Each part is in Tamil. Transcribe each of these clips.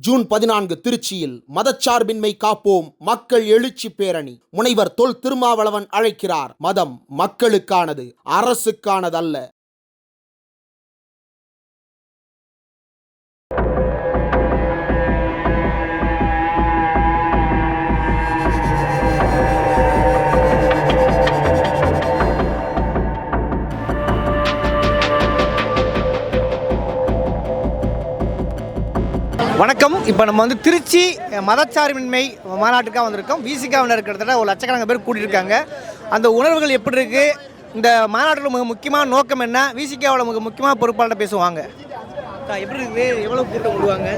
ஜூன் பதினான்கு திருச்சியில் மதச்சார்பின்மை காப்போம் மக்கள் எழுச்சி பேரணி. முனைவர் தொல் திருமாவளவன் அழைக்கிறார். மதம் மக்களுக்கானது அரசுக்கானதல்ல. இப்போ நம்ம வந்து திருச்சி மதச்சார்பின்மை மாநாட்டுக்காக வந்திருக்கோம். விசிகாவில் கிட்டத்தட்ட ஒரு லட்சக்கணக்கான பேர் கூட்டியிருக்காங்க அந்த உணர்வுகள் எப்படி இருக்குது இந்த மாநாட்டில் மிக முக்கியமான நோக்கம் என்ன? விசிகாவில் மிக முக்கியமான பொறுப்பாளர் பேசுவாங்க அக்கா, எப்படி இருக்குது எவ்வளோ கூட்டம் விடுவாங்க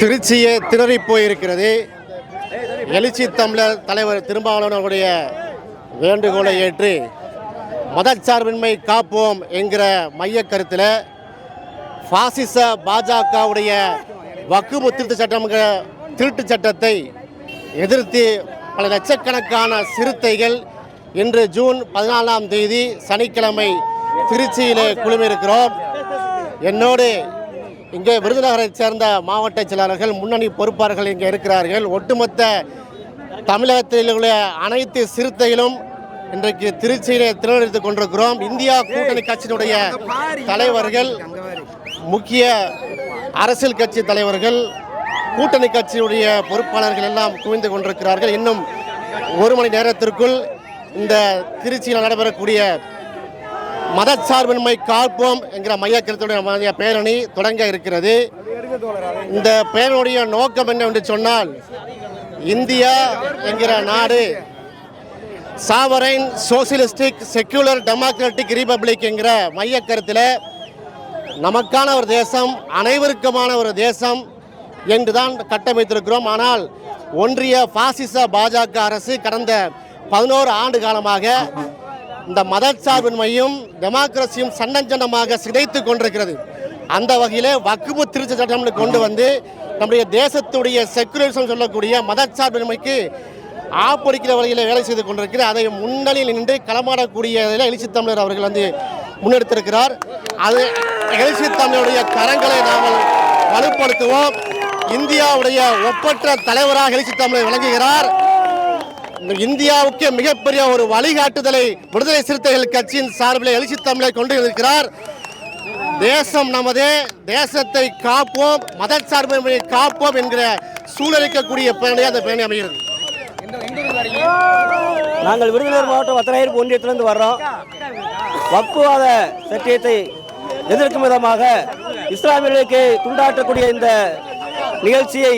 திருச்சியே திணறி போயிருக்கிறது. எழுச்சி தமிழர் தலைவர் திருமாவளவன் அவருடைய வேண்டுகோளை ஏற்று மதச்சார்பின்மை காப்போம் என்கிற மைய கருத்தில் பாசிச பாஜகவுடைய வக்குபு திருத்த சட்டம்ங்கிற திருட்டு சட்டத்தை எதிர்த்து பல லட்சக்கணக்கான சிறுத்தைகள் இன்று ஜூன் பதினாலாம் தேதி சனிக்கிழமை திருச்சியிலே குழுமியிருக்கிறோம். என்னோடு இங்கே விருதுநகரைச் சேர்ந்த மாவட்ட செயலாளர்கள் முன்னணி பொறுப்பாளர்கள் இங்கே இருக்கிறார்கள். ஒட்டுமொத்த தமிழகத்தில் உள்ள அனைத்து சிறுத்தைகளும் இன்றைக்கு திருச்சியிலே திரளெடுத்துக் கொண்டிருக்கிறோம். இந்தியா கூட்டணி கட்சியினுடைய தலைவர்கள் முக்கிய அரசியல் கட்சி தலைவர்கள் கூட்டணி கட்சியுடைய பொறுப்பாளர்கள் எல்லாம் குவிந்து கொண்டிருக்கிறார்கள். இன்னும் ஒரு மணி நேரத்திற்குள் இந்த திருச்சியில் நடைபெறக்கூடிய மதச்சார்பின்மை காப்போம் என்கிற மையக்கருத்துடைய பேரணி தொடங்க இருக்கிறது. இந்த பேரணியுடைய நோக்கம் என்ன என்று சொன்னால் இந்தியா என்கிற நாடு sovereign socialistic secular democratic republic என்கிற மையக்கருத்தில் நமக்கான ஒரு தேசம் அனைவருக்குமான ஒரு தேசம் என்று தான் கட்டமைத்திருக்கிறோம். ஆனால் ஒன்றிய பாசிச பாஜக அரசு கடந்த பதினோரு ஆண்டு காலமாக இந்த மதச்சார்பின்மையும் டெமோக்ரஸியும் சண்டஞ்சண்டமாக சிதைத்து கொண்டிருக்கிறது. அந்த வகையில் வக்குபு திருச்சி சட்டம்னு கொண்டு வந்து நம்முடைய தேசத்துடைய செக்குலரிசம் சொல்லக்கூடிய மதச்சார்பின்மைக்கு ஆப்படிக்கிற வகையில் வேலை செய்து கொண்டிருக்கிறது அதை முன்னணியில் நின்று களமாடக்கூடிய இதில் எழுச்சி தமிழர் அவர்கள் வந்து முன்னெடுத்திருக்கிறார். அது எழுச்சி தமிழருடைய கரங்களை நாங்கள் வலுப்படுத்துவோம். இந்தியாவுடைய ஒப்பற்ற தலைவராக எழுச்சி தமிழை விளங்குகிறார் இந்தியாவுக்கு மிகப்பெரிய ஒரு வழிகாட்டுதலை விடுதலை சிறுத்தைகள் கட்சியின் சார்பில் எழுச்சி தமிழை கொண்டு இருக்கிறார் தேசம் நமது தேசத்தை காப்போம் மதச்சார்பின்மையை காப்போம் என்கிற சூழலிக்கக்கூடிய பேரணி அந்த பேரணி அமைகிறது. நாங்கள் விருதுநகர் மாவட்டம் வத்தனாயிருப்பு ஒன்றியத்திலிருந்து வர்றோம். வக்குவாத சத்தியத்தை எதிர்க்கும் விதமாக இஸ்லாமியர்களுக்கு துண்டாற்றக்கூடிய இந்த நிகழ்ச்சியை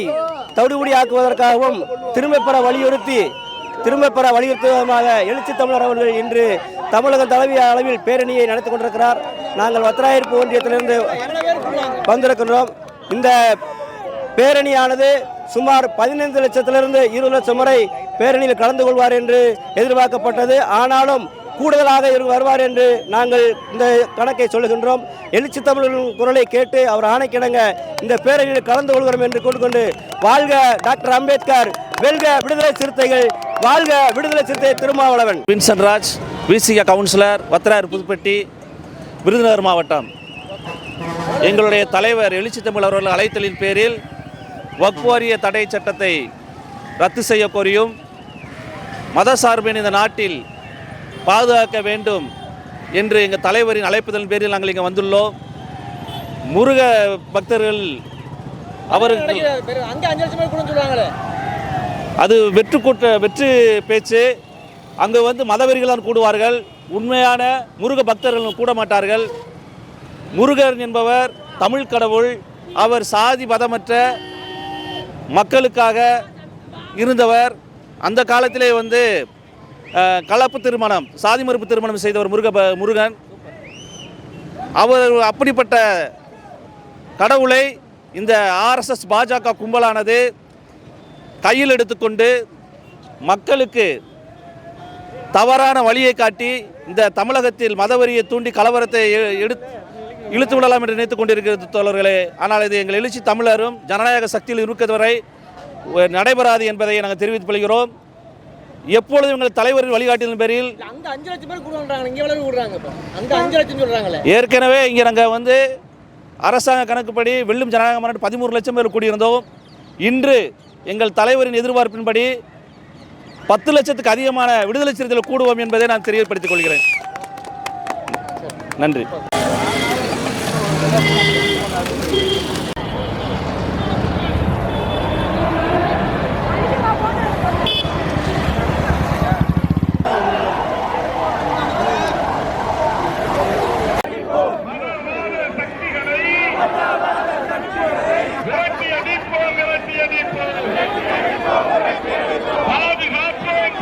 தவிடுபடியாக்குவதற்காகவும் திரும்ப பெற வலியுறுத்தி திரும்ப பெற வலியுறுத்துவதற்காக எழுச்சி தமிழர் அவர்கள் இன்று தமிழக தலைமை அளவில் பேரணியை நடத்தி கொண்டிருக்கிறார். நாங்கள் வத்திராயிருப்பு ஒன்றியத்திலிருந்து வந்திருக்கின்றோம். இந்த பேரணியானது சுமார் பதினைந்து லட்சத்திலிருந்து இருபது லட்சம் வரை பேரணியில் கலந்து கொள்வார் என்று எதிர்பார்க்கப்பட்டது. ஆனாலும் கூடுதலாக இவர் வருவார் என்று நாங்கள் இந்த கணக்கை சொல்லுகின்றோம். எழுச்சி தமிழர்களின் குரலை கேட்டு அவர் ஆணைக்கிணங்க இந்த பேரணியில் கலந்து கொள்கிறோம் என்று கொண்டு வாழ்க டாக்டர் அம்பேத்கர் வெல்க விடுதலை சிறுத்தைகள் வாழ்க விடுதலை சிறுத்தை திருமாவளவன். வின்சென்ட் ராஜ் விசிக கவுன்சிலர் வத்திரார் புதுப்பட்டி விருதுநகர் மாவட்டம். எங்களுடைய தலைவர் எழுச்சி தமிழ் அவர்கள் அழைத்தலின் பேரில் வக்ஃப் தடை சட்டத்தை ரத்து செய்ய கோரியும் மதசார்பின் இந்த நாட்டில் பாதுகாக்க வேண்டும் என்று எங்கள் தலைவரின் அழைப்புதலின் பேரில் நாங்கள் இங்கே வந்துள்ளோம். முருக பக்தர்கள் அவருக்கு அது வெற்று கூட்ட வெற்று பேச்சு. அங்கு வந்து மதவெறிகள் தான் கூடுவார்கள். உண்மையான முருக பக்தர்கள் கூட மாட்டார்கள். முருகன் என்பவர் தமிழ் கடவுள். அவர் சாதி மதமற்ற மக்களுக்காக இருந்தவர். அந்த காலத்திலே வந்து கலப்பு திருமணம் சாதி மறுப்பு திருமணம் செய்தவர் முருக ப- முருகன். அவர் அப்படிப்பட்ட கடவுளை இந்த ஆர்எஸ்எஸ் பாஜக கும்பலானது கையில் எடுத்துக்கொண்டு மக்களுக்கு தவறான வழியை காட்டி இந்த தமிழகத்தில் மதவரியை தூண்டி கலவரத்தை எடுத்து இழுத்து விடலாம் என்று நினைத்துக் கொண்டிருக்கிறது தோழர்களே. ஆனால் இது எங்கள் எழுச்சி தமிழரும் ஜனநாயக சக்தியில் இருக்கிறவரை நடைபெறாது என்பதை நாங்கள் தெரிவித்துக் கொள்கிறோம். எப்பொழுதும் எங்கள் தலைவரின் வழிகாட்டியின் பேரில்? அங்கே அஞ்சு லட்சம் பேர் கூடுவாங்க இங்கே எவ்வளவு இப்போ. அங்கே அஞ்சு லட்சம் சொல்கிறாங்களே ஏற்கனவே இங்கே நாங்கள் வந்து அரசாங்க கணக்குப்படி வெள்ளும் ஜனநாயக மாநாடு பதிமூணு லட்சம் பேர் கூடியிருந்தோம். இன்று எங்கள் தலைவரின் எதிர்பார்ப்பின்படி பத்து லட்சத்துக்கு அதிகமான விடுதலை சிறுத்தைகள் கூடுவோம் என்பதை நான் தெரியப்படுத்திக் கொள்கிறேன். நன்றி விரட்டி அடிப்போம் விரட்டி அடிப்போம் பாதுகாப்போம்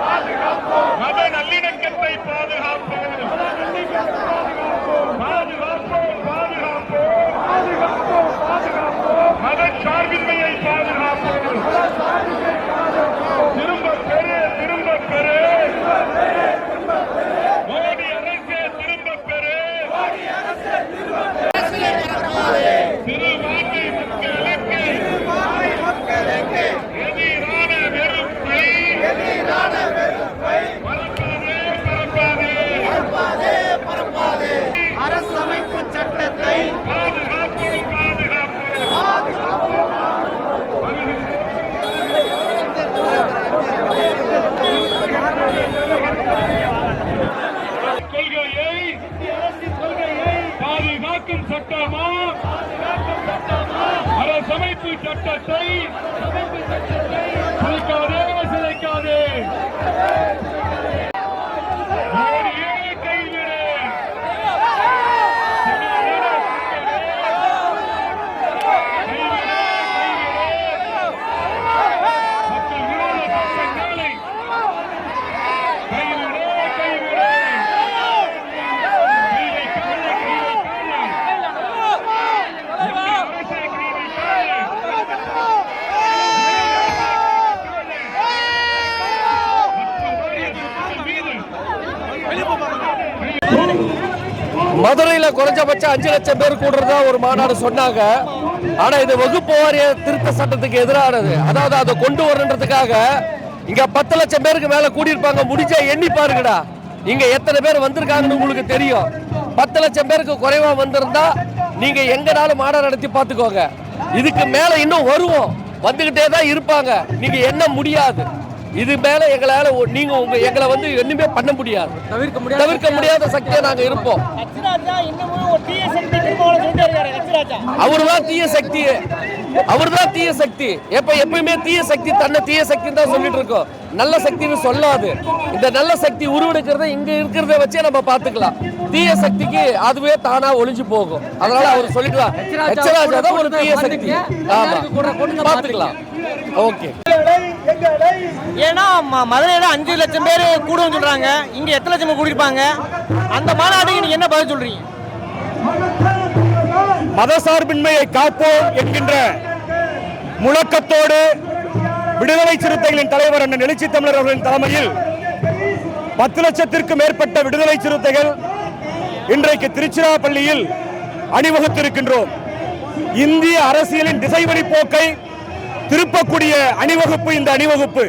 பாதுகாப்போம் மத நல்லிணக்கத்தை பாதுகாப்போம் பாதுகாப்போம் பாதுகாப்போம் மத சார்பின்மையை பாதுகாப்போம் திரும்ப பெரு திரும்ப பெரு மோடி அரசே திரும்ப பெரு சிறுபான்மை மக்களுக்கு எதிரான வெறுப்பை பரப்பாதே, பரப்பாதே. அரசமைப்பு சட்டத்தை பாதுகாப்போம் பாதுகாப்போம் கொள்கையை பாதுகாக்கும் சட்டமா அரசமைப்பு சட்டத்தை மதுரையில் குறைஞ்சபட்சம் அஞ்சு லட்சம் பேர் கூடுறதா ஒரு மாநாடு சொன்னாங்க. ஆனா இது வகுப்பு வாரிய திருத்த சட்டத்துக்கு எதிரானது. அதாவது அதை கொண்டு வரணுன்றதுக்காக இங்க பத்து லட்சம் பேருக்கு மேல கூடியிருப்பாங்க. முடிஞ்சா எண்ணி பாருங்கடா. இங்க எத்தனை பேர் வந்திருக்காங்கன்னு உங்களுக்கு தெரியும். பத்து லட்சம் பேருக்கு குறைவா வந்திருந்தா நீங்க எங்கனாலும் மாநாடு நடத்தி பார்த்துக்கோங்க. இதுக்கு மேல இன்னும் வருவோம். வந்துகிட்டே தான் இருப்பாங்க. நீங்க என்ன முடியாது. இது மேல எங்களால நீங்க உங்க எங்களை வந்து ஒண்ணுமே பண்ண முடியாது. தவிர்க்க முடியாது சக்தியா நாங்க இருப்போம். அவர்தான் தீய சக்தி. அவர்தான் தீய சக்தி. எப்ப எப்பயுமே தீய சக்தி தன்னை தீய சக்தி தான் சொல்லிட்டு இருக்கோம். நல்ல சக்தின்னு சொல்லாது. இந்த நல்ல சக்தி உருவெடுக்கிறத இங்க இருக்கிறத வச்சே நம்ம பாத்துக்கலாம் தீய சக்திக்கு அதுவே தானா ஒளிஞ்சு போகும். அதனால அவர் சொல்லிக்கலாம் எச்சராஜா தான் ஒரு தீய சக்தி. ஆமா. பாத்துக்கலாம் ஓகே. ஏன்னா ம- மதுரையில அஞ்சு லட்சம் பேர் கூடுவோம் சொல்றாங்க. இங்க எத்தனை லட்சம் பேர் கூடியிருப்பாங்க? அந்த மாநாட்டுக்கு நீங்க என்ன பதில் சொல்றீங்க? மதசார்பின்மையை காப்போம் என்கின்ற முழக்கத்தோடு விடுதலை சிறுத்தைகளின் தலைவர் அண்ணன் எழுச்சி தமிழர் அவர்களின் தலைமையில் பத்து லட்சத்திற்கு மேற்பட்ட விடுதலை சிறுத்தைகள் இன்றைக்கு திருச்சிராப்பள்ளியில் அணிவகுத்திருக்கின்றோம். இந்திய அரசியலின் திசைவழி போக்கை திருப்பக்கூடிய அணிவகுப்பு இந்த அணிவகுப்பு.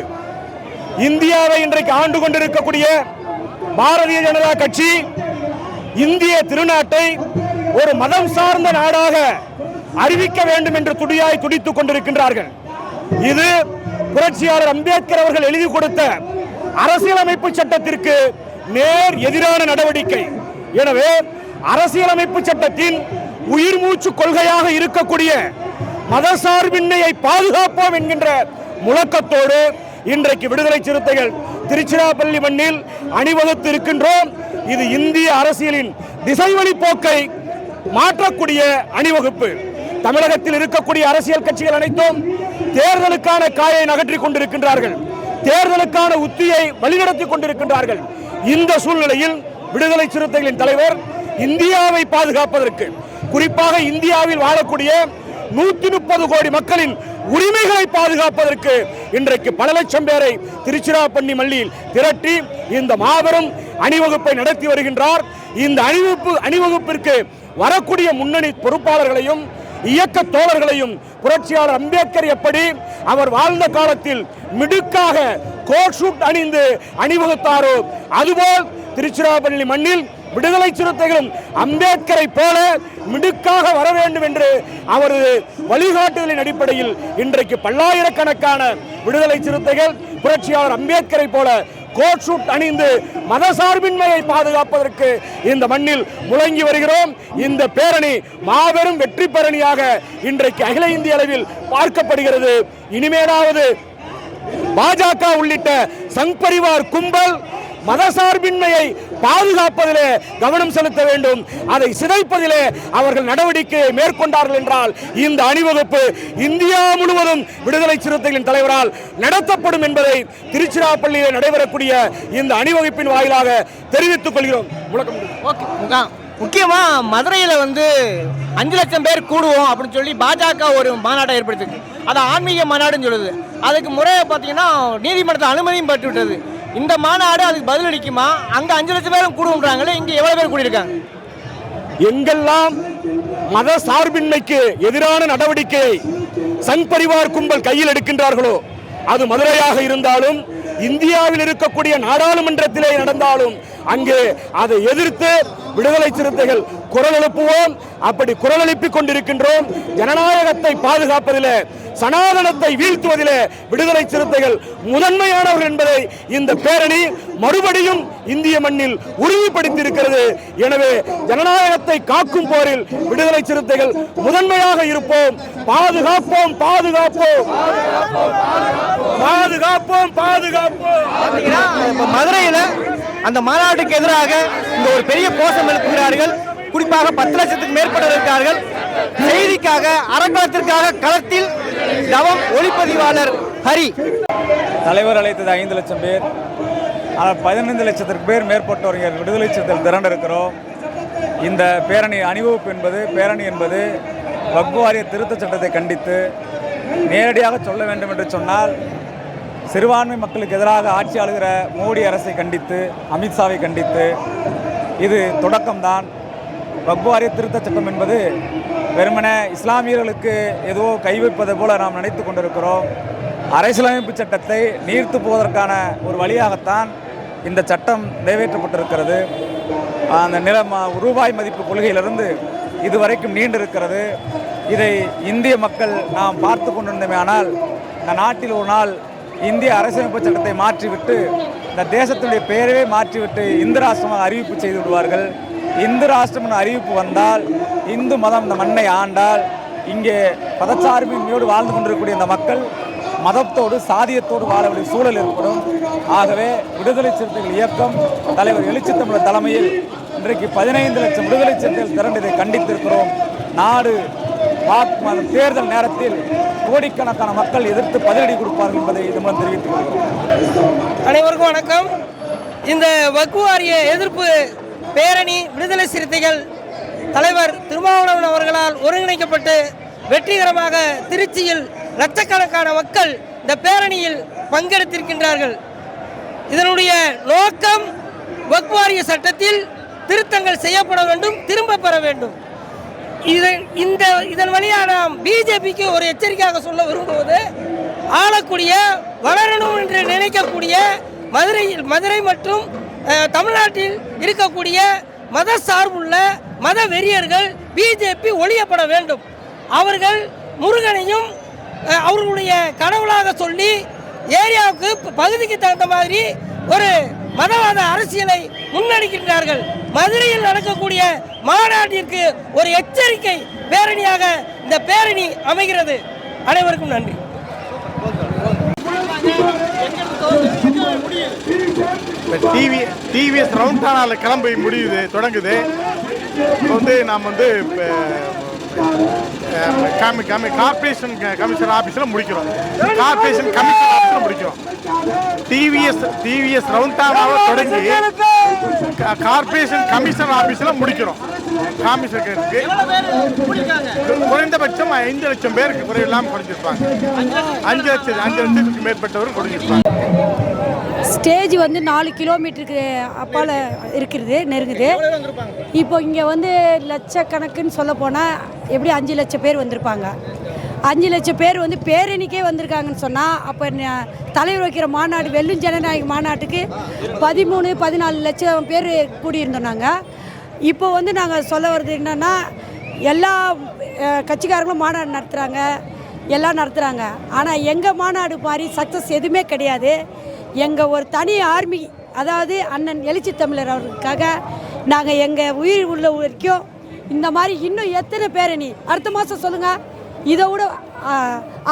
இந்தியாவை இன்றைக்கு ஆண்டு கொண்டிருக்கக்கூடிய பாரதிய ஜனதா கட்சி இந்திய திருநாட்டை ஒரு மதம் சார்ந்த நாடாக அறிவிக்க வேண்டும் என்று துடியாய் துடித்துக் கொண்டிருக்கின்றார்கள். இது புரட்சியாளர் அம்பேத்கர் அவர்கள் எழுதி கொடுத்த அரசியலமைப்பு சட்டத்திற்கு நேர் எதிரான நடவடிக்கை. எனவே அரசியலமைப்பு சட்டத்தின் உயிர் மூச்சு கொள்கையாக இருக்கக்கூடிய மதசார்பின்மையை பாதுகாப்போம் என்கின்ற முழக்கத்தோடு இன்றைக்கு விடுதலை சிறுத்தைகள் திருச்சிராப்பள்ளி மண்ணில் அணிவகுத்து இருக்கின்றோம். இது இந்திய அரசியலின் திசைவழி போக்கை மாற்றக்கூடிய அணிவகுப்பு. தமிழகத்தில் இருக்கக்கூடிய அரசியல் கட்சிகள் அனைத்தும் தேர்தலுக்கான காயை நகற்றிக் கொண்டிருக்கின்றார்கள். தேர்தலுக்கான உத்தியை வழிநடத்தி கொண்டிருக்கின்றார்கள். இந்த சூழ்நிலையில் விடுதலை சிறுத்தைகளின் தலைவர் இந்தியாவை பாதுகாப்பதற்கு குறிப்பாக இந்தியாவில் வாழக்கூடிய நூத்தி முப்பது கோடி மக்களின் உரிமைகளை பாதுகாப்பதற்கு இன்றைக்கு பல லட்சம் பேரை திருச்சிராப்பள்ளி மல்லியில் திரட்டி இந்த மாபெரும் அணிவகுப்பை நடத்தி வருகின்றார். இந்த அணிவகுப்பு அணிவகுப்பிற்கு வரக்கூடிய முன்னணி பொறுப்பாளர்களையும் இயக்க தோழர்களையும் புரட்சியாளர் அம்பேத்கர் எப்படி அவர் வாழ்ந்த காலத்தில் மிடுக்காக கோட் ஷூட் அணிந்து அணிவகுத்தாரோ அதுபோல் திருச்சிராப்பள்ளி மண்ணில் விடுதலை சிறுத்தைகளும் அம்பேத்கரை போல மிடுக்காக வர வேண்டும் என்று அவரது வழிகாட்டுதலின் அடிப்படையில் இன்றைக்கு பல்லாயிரக்கணக்கான விடுதலை சிறுத்தைகள் புரட்சியாளர் அம்பேத்கரை போல கோட் ஷூட் அணிந்து மதசார்பின்மையை பாதுகாப்பதற்கு இந்த மண்ணில் முழங்கி வருகிறோம். இந்த பேரணி மாபெரும் வெற்றி பேரணியாக இன்றைக்கு அகில இந்திய அளவில் பார்க்கப்படுகிறது. இனிமேலாவது பாஜக உள்ளிட்ட சங் பரிவார் கும்பல் மதசார்பின்மையை பாதுகாப்பதிலே கவனம் செலுத்த வேண்டும். அதை சிதைப்பதிலே அவர்கள் நடவடிக்கை மேற்கொண்டார்கள் என்றால் இந்த அணிவகுப்பு இந்தியா முழுவதும் விடுதலை சிறுத்தைகளின் தலைவரால் நடத்தப்படும் என்பதை திருச்சிராப்பள்ளியில் நடைபெறக்கூடிய இந்த அணிவகுப்பின் வாயிலாக தெரிவித்துக் கொள்கிறோம். முழக்கம் ஓகே. முக்கியமாக மதுரையில் வந்து அஞ்சு லட்சம் பேர் கூடுவோம் அப்படின்னு சொல்லி பாஜக ஒரு மாநாட்டை ஏற்படுத்திருக்கு அது ஆன்மீக மாநாடுன்னு சொல்லுது. அதுக்கு முறையை பார்த்தீங்கன்னா நீதிமன்றத்தில் அனுமதியும் பெற்று விட்டது இந்த மாநாடு அதுக்கு பதிலளிக்குமா அங்கே அஞ்சு லட்சம் பேரும் கூடுன்றாங்களே இங்கே எவ்வளோ பேர் கூடியிருக்காங்க? எங்கெல்லாம் மத சார்பின்மைக்கு எதிரான நடவடிக்கையை சங் பரிவார் கும்பல் கையில் எடுக்கின்றார்களோ அது மதுரையாக இருந்தாலும் இந்தியாவில் இருக்கக்கூடிய நாடாளுமன்றத்திலே நடந்தாலும் அங்கே அதை எதிர்த்து விடுதலை சிறுத்தைகள் குரல் எழுப்புவோம் அப்படி குரல் எழுப்பிக் கொண்டிருக்கின்றோம். ஜனநாயகத்தை பாதுகாப்பதிலே சனாதனத்தை வீழ்த்துவதிலே விடுதலை சிறுத்தைகள் முதன்மையானவர்கள் என்பதை இந்த பேரணி மறுபடியும் இந்திய மண்ணில் உறுதிப்படுத்தியிருக்கிறது. எனவே ஜனநாயகத்தை காக்கும் போரில் விடுதலை சிறுத்தைகள் முதன்மையாக இருப்போம். பாதுகாப்போம் பாதுகாப்போம். பாதுகாப்போம் பாதுகாப்போம். மதுரையில் அந்த மாநாட்டுக்கு எதிராக இந்த ஒரு பெரிய கோஷம் எழுப்புகிறார்கள். குறிப்பாக பத்து லட்சத்துக்கு மேற்பட்டவர் இருக்கார்கள். செய்திக்காக அறக்கலத்திற்காக களத்தில் தவம் ஒளிப்பதிவாளர் ஹரி. தலைவர் அழைத்தது ஐந்து லட்சம் பேர். பதினைந்து லட்சத்திற்கு பேர் மேற்பட்டோர் விடுதலை சிறுத்தைகள் திரண்டிருக்கிறோம். இந்த பேரணி அணிவகுப்பு என்பது பேரணி என்பது வக்பு வாரிய திருத்தச் சட்டத்தை கண்டித்து நேரடியாக சொல்ல வேண்டும் என்று சொன்னால் சிறுபான்மை மக்களுக்கு எதிராக ஆட்சி ஆளுகிற மோடி அரசை கண்டித்து அமித்ஷாவை கண்டித்து இது தொடக்கம்தான். வக்பு திருத்த திருத்தச் சட்டம் என்பது வெறுமனே இஸ்லாமியர்களுக்கு ஏதோ கைவிப்பதை போல நாம் நினைத்து கொண்டிருக்கிறோம். அரசியலமைப்பு சட்டத்தை நீர்த்து போவதற்கான ஒரு வழியாகத்தான் இந்த சட்டம் நிறைவேற்றப்பட்டிருக்கிறது. அந்த நில ம- ரூபாய் மதிப்பு கொள்கையிலிருந்து இதுவரைக்கும் நீண்டிருக்கிறது. இதை இந்திய மக்கள் நாம் பார்த்து கொண்டிருந்தோமே இந்த நாட்டில் ஒரு நாள் இந்திய அரசியலமைப்பு சட்டத்தை மாற்றிவிட்டு இந்த தேசத்துடைய பெயரவே மாற்றிவிட்டு இந்து ராஷ்டிரமாக அறிவிப்பு செய்து விடுவார்கள். இந்து ராஷ்டிரம்னு அறிவிப்பு வந்தால் இந்து மதம் இந்த மண்ணை ஆண்டால் இங்கே மதச்சார்பின்மையோடு வாழ்ந்து கொண்டிருக்கக்கூடிய இந்த மக்கள் மதத்தோடு சாதியத்தோடு வாழக்கூடிய சூழல் ஏற்படும். ஆகவே விடுதலை சிறுத்தைகள் இயக்கம் தலைவர் எழுச்சி தமிழர் தலைமையில் இன்றைக்கு பதினைந்து லட்சம் விடுதலை சிறுத்தைகள் திரண்டு இதை கண்டித்திருக்கிறோம். நாடு வாக்கு தேர்தல் நேரத்தில் கோடிக்கணக்கான மக்கள் எதிர்த்து பதிலடி கொடுப்பார்கள் என்பதை இது மூலம் தெரிவித்துக் கொள்கிறோம். அனைவருக்கும் வணக்கம். இந்த வக்குவாரிய எதிர்ப்பு பேரணி விடுதலை சிறுத்தைகள் தலைவர் திருமாவளவன் அவர்களால் ஒருங்கிணைக்கப்பட்டு வெற்றிகரமாக திருச்சியில் லட்சக்கணக்கான மக்கள் இந்த பேரணியில் பங்கெடுத்திருக்கின்றார்கள். இதனுடைய நோக்கம் வக்வாரிய சட்டத்தில் திருத்தங்கள் செய்யப்பட வேண்டும் திரும்ப பெற வேண்டும். இது இந்த இதன் வழியாக நாம் பிஜேபிக்கு ஒரு எச்சரிக்கையாக சொல்ல விரும்புவது ஆளக்கூடிய வளரணும் என்று நினைக்கக்கூடிய மதுரையில் மதுரை மற்றும் தமிழ்நாட்டில் இருக்கக்கூடிய மத சார்புள்ள மத வெறியர்கள் பிஜேபி ஒழியப்பட வேண்டும். அவர்கள் முருகனையும் அவர்களுடைய கடவுளாக சொல்லி ஏரியாவுக்கு பகுதிக்கு தகுந்த மாதிரி ஒரு மதவாத அரசியலை முன்னெடுக்கின்றார்கள். மதுரையில் நடக்கக்கூடிய மாநாட்டிற்கு ஒரு எச்சரிக்கை பேரணியாக இந்த பேரணி அமைகிறது. அனைவருக்கும் நன்றி. இப்போ டிவி டிவிஎஸ் ரவுண்ட் ஆனால் கிளம்பி முடியுது தொடங்குது. இப்போ வந்து நாம் வந்து இப்போ காமி காமி கார்பரேஷன் கமிஷனர் ஆஃபீஸில் முடிக்கிறோம். கார்பரேஷன் கமிஷனர் ஆஃபீஸில் முடிக்கிறோம் டிவிஎஸ் டிவிஎஸ் ரவுண்ட் டானாவை தொடங்கி கார்பரேஷன் கமிஷனர் ஆஃபீஸில் முடிக்கிறோம். காமிஷனருக்கு குறைந்தபட்சம் ஐந்து லட்சம் பேருக்கு குறையில்லாமல் குறைஞ்சிருப்பாங்க. அஞ்சு லட்சம் அஞ்சு லட்சத்துக்கு மேற்பட்டவரும் குறைஞ்சிருப்பாங்க. ஸ்டேஜ் வந்து நாலு கிலோமீட்டருக்கு அப்பால் இருக்கிறது நெருங்குது. இப்போ இங்கே வந்து லட்சக்கணக்குன்னு சொல்ல போனால் எப்படி அஞ்சு லட்சம் பேர் வந்திருப்பாங்க? அஞ்சு லட்சம் பேர் வந்து பேரணிக்கே வந்திருக்காங்கன்னு சொன்னால் அப்போ தலைவர் வைக்கிற மாநாடு வெள்ளும் ஜனநாயக மாநாட்டுக்கு பதிமூணு பதினாலு லட்சம் பேர் கூடியிருந்தோம் நாங்கள் இப்போ வந்து நாங்கள் சொல்ல வர்றது என்னென்னா எல்லா கட்சிக்காரங்களும் மாநாடு நடத்துகிறாங்க எல்லாம் நடத்துகிறாங்க ஆனால் எங்கள் மாநாடு மாதிரி சக்ஸஸ் எதுவுமே கிடையாது. எங்கள் ஒரு தனி ஆர்மி அதாவது அண்ணன் எழுச்சி தமிழர் அவர்களுக்காக நாங்கள் எங்கள் உயிர் உள்ள வரைக்கும் இந்த மாதிரி இன்னும் எத்தனை பேரணி? அடுத்த மாதம் சொல்லுங்கள் இதை விட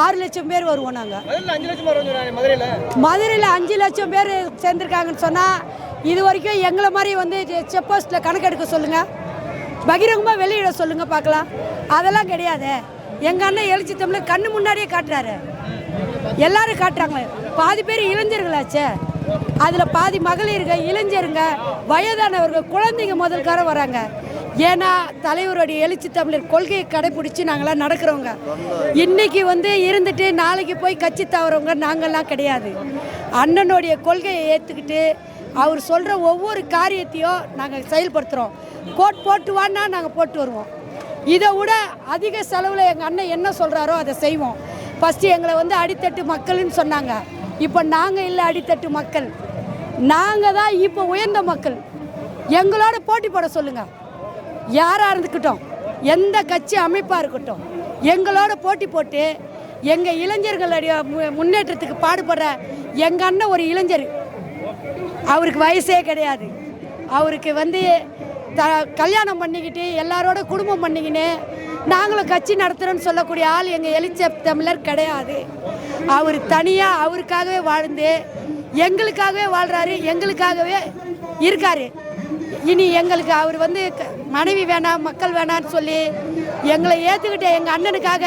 ஆறு லட்சம் பேர் வருவோம் நாங்கள் மதுரையில் மதுரையில். அஞ்சு லட்சம் பேர் சேர்ந்துருக்காங்கன்னு சொன்னால் இது வரைக்கும் எங்களை மாதிரி வந்து செக் போஸ்ட்டில் கணக்கெடுக்க சொல்லுங்கள் பகிரங்கமாக வெளியிட சொல்லுங்கள் பார்க்கலாம். அதெல்லாம் கிடையாது. எங்கள் அண்ணன் எழுச்சி தமிழ் கண்ணு முன்னாடியே காட்டுறாரு. எல்லாரும் காட்டுறாங்க பாதி பேர் இளைஞர்களாச்சே. அதில் பாதி மகளிருங்க இளைஞருங்க வயதானவர்கள் குழந்தைங்க முதல்கார வராங்க. ஏன்னா தலைவருடைய எழுச்சி தமிழர் கொள்கையை கடைபிடிச்சு நாங்களாம் நடக்கிறவங்க. இன்னைக்கு வந்து இருந்துட்டு நாளைக்கு போய் கட்சி தவறவங்க நாங்கள்லாம் கிடையாது. அண்ணனுடைய கொள்கையை ஏற்றுக்கிட்டு அவர் சொல்கிற ஒவ்வொரு காரியத்தையும் நாங்கள் செயல்படுத்துகிறோம் கோட் போட்டு வான்னா நாங்கள் போட்டு வருவோம். இதை விட அதிக செலவில் எங்கள் அண்ணன் என்ன சொல்கிறாரோ அதை செய்வோம். ஃபஸ்ட்டு எங்களை வந்து அடித்தட்டு மக்கள்னு சொன்னாங்க. இப்போ நாங்கள் இல்லை அடித்தட்டு மக்கள். நாங்கள் தான் இப்போ உயர்ந்த மக்கள். எங்களோட போட்டி போட சொல்லுங்கள் யாராக இருந்துக்கிட்டோம்? எந்த கட்சி அமைப்பாக இருக்கட்டும். எங்களோட போட்டி போட்டு எங்கள் இளைஞர்களுடைய மு- முன்னேற்றத்துக்கு பாடுபடுற எங்கள் அண்ணன் ஒரு இளைஞர். அவருக்கு வயசே கிடையாது. அவருக்கு வந்து த கல்யாணம் பண்ணிக்கிட்டு எல்லாரோட குடும்பம் பண்ணிக்கின்னு நாங்களும் கட்சி நடத்துகிறோன்னு சொல்லக்கூடிய ஆள் எங்கள் எழுச்ச தமிழர் கிடையாது. அவர் தனியாக அவருக்காகவே வாழ்ந்து எங்களுக்காகவே வாழ்கிறாரு எங்களுக்காகவே இருக்காரு. இனி எங்களுக்கு அவர் வந்து க- மனைவி வேணாம் மக்கள் வேணான்னு சொல்லி எங்களை ஏற்றுக்கிட்ட எங்கள் அண்ணனுக்காக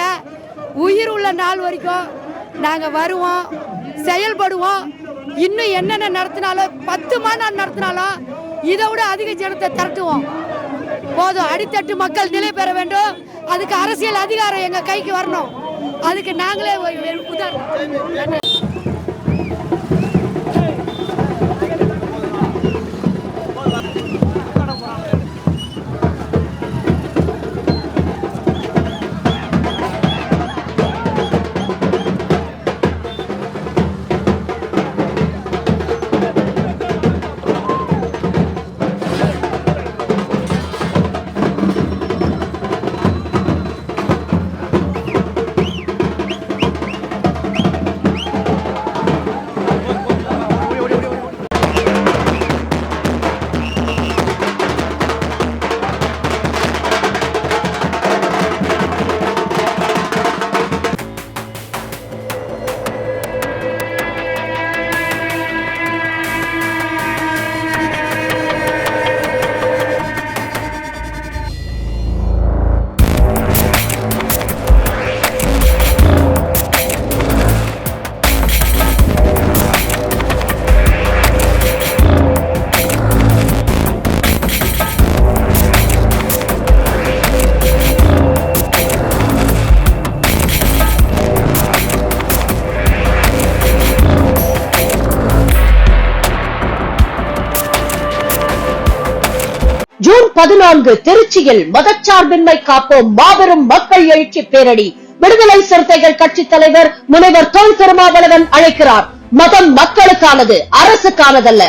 உயிர் உள்ள நாள் வரைக்கும் நாங்கள் வருவோம் செயல்படுவோம். இன்னும் என்னென்ன நடத்தினாலும் பத்து மாநாடு நடத்தினாலும் இதை விட அதிக ஜனத்தை திரட்டுவோம். போதும் அடித்தட்டு மக்கள் நிலை பெற வேண்டும். அதுக்கு அரசியல் அதிகாரம் எங்கள் கைக்கு வரணும். அதுக்கு நாங்களே உதாரணம். பதினான்கு திருச்சியில் மதச்சார்பின்மை காப்போம் மாபெரும் மக்கள் எழுச்சி பேரணி விடுதலை சிறுத்தைகள் கட்சி தலைவர் முனைவர் தொல் திருமாவளவன் அழைக்கிறார். மதம் மக்களுக்கானது அரசுக்கானதல்ல.